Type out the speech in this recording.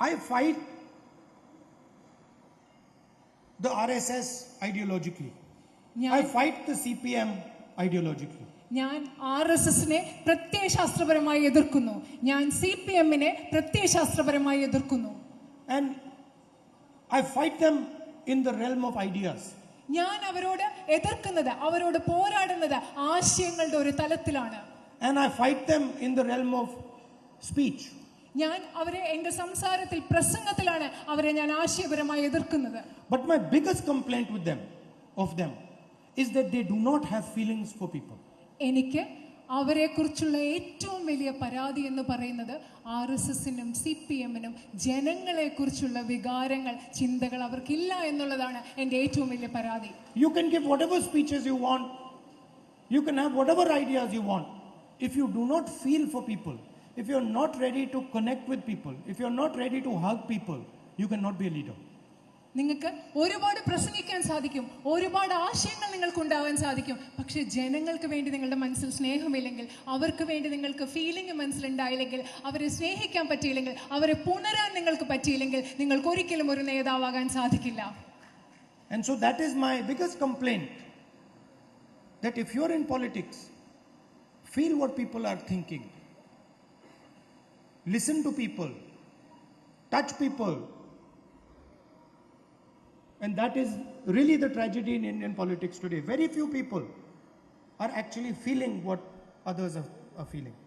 I fight the RSS ideologically. I fight the CPM ideologically. ഞാൻ R S എസിനെ പ്രത്യയശാസ്ത്രപരമായി എതിർക്കുന്നു ഞാൻ സി പി എമ്മിനെ പ്രത്യയശാസ്ത്രപരമായി എതിർക്കുന്നു And I fight them in the realm of ideas. ഞാൻ അവരോട് എതിർക്കുന്നത് അവരോട് പോരാടുന്നത് ആശയങ്ങളുടെ ഒരു തലത്തിലാണ് And I fight them in the realm of speech. ഞാൻ അവരെ എന്റെ സംസാരത്തിൽ പ്രസംഗത്തിലാണ് അവരെ ഞാൻ ആശയപരമായി എതിർക്കുന്നത് But my biggest complaint with them, of them, is that they do not have feelings for people. എനിക്ക് അവരെക്കുറിച്ചുള്ള ഏറ്റവും വലിയ പരാതി എന്ന് പറയുന്നത് ആർ എസ് എസിനും സി പി എമ്മിനും ജനങ്ങളെക്കുറിച്ചുള്ള വികാരങ്ങൾ ചിന്തകൾ അവർക്കില്ല എന്നുള്ളതാണ് എന്റെ ഏറ്റവും വലിയ പരാതി You can give whatever speeches you want, you can have whatever ideas you want. If you do not feel for people, if you're not ready to connect with people, if you're not ready to hug people, you cannot be a leader. നിങ്ങൾക്ക് ഒരുപാട് പ്രസംഗിക്കാൻ സാധിക്കും ഒരുപാട് ആശയങ്ങൾ നിങ്ങൾക്ക് ഉണ്ടാവാൻ സാധിക്കും പക്ഷെ ജനങ്ങൾക്ക് വേണ്ടി നിങ്ങളുടെ മനസ്സിൽ സ്നേഹമില്ലെങ്കിൽ അവർക്ക് വേണ്ടി നിങ്ങൾക്ക് ഫീലിംഗ് മനസ്സിലുണ്ടായില്ലെങ്കിൽ അവരെ സ്നേഹിക്കാൻ പറ്റിയില്ലെങ്കിൽ അവരെ പുണരാൻ നിങ്ങൾക്ക് പറ്റിയില്ലെങ്കിൽ നിങ്ങൾക്ക് ഒരിക്കലും ഒരു നേതാവാകാൻ സാധിക്കില്ല And so that is my biggest complaint that if you're in politics, feel what people are thinking, listen to people, touch people. And that is really the tragedy in Indian politics today. Very few people are actually feeling what others are, are feeling.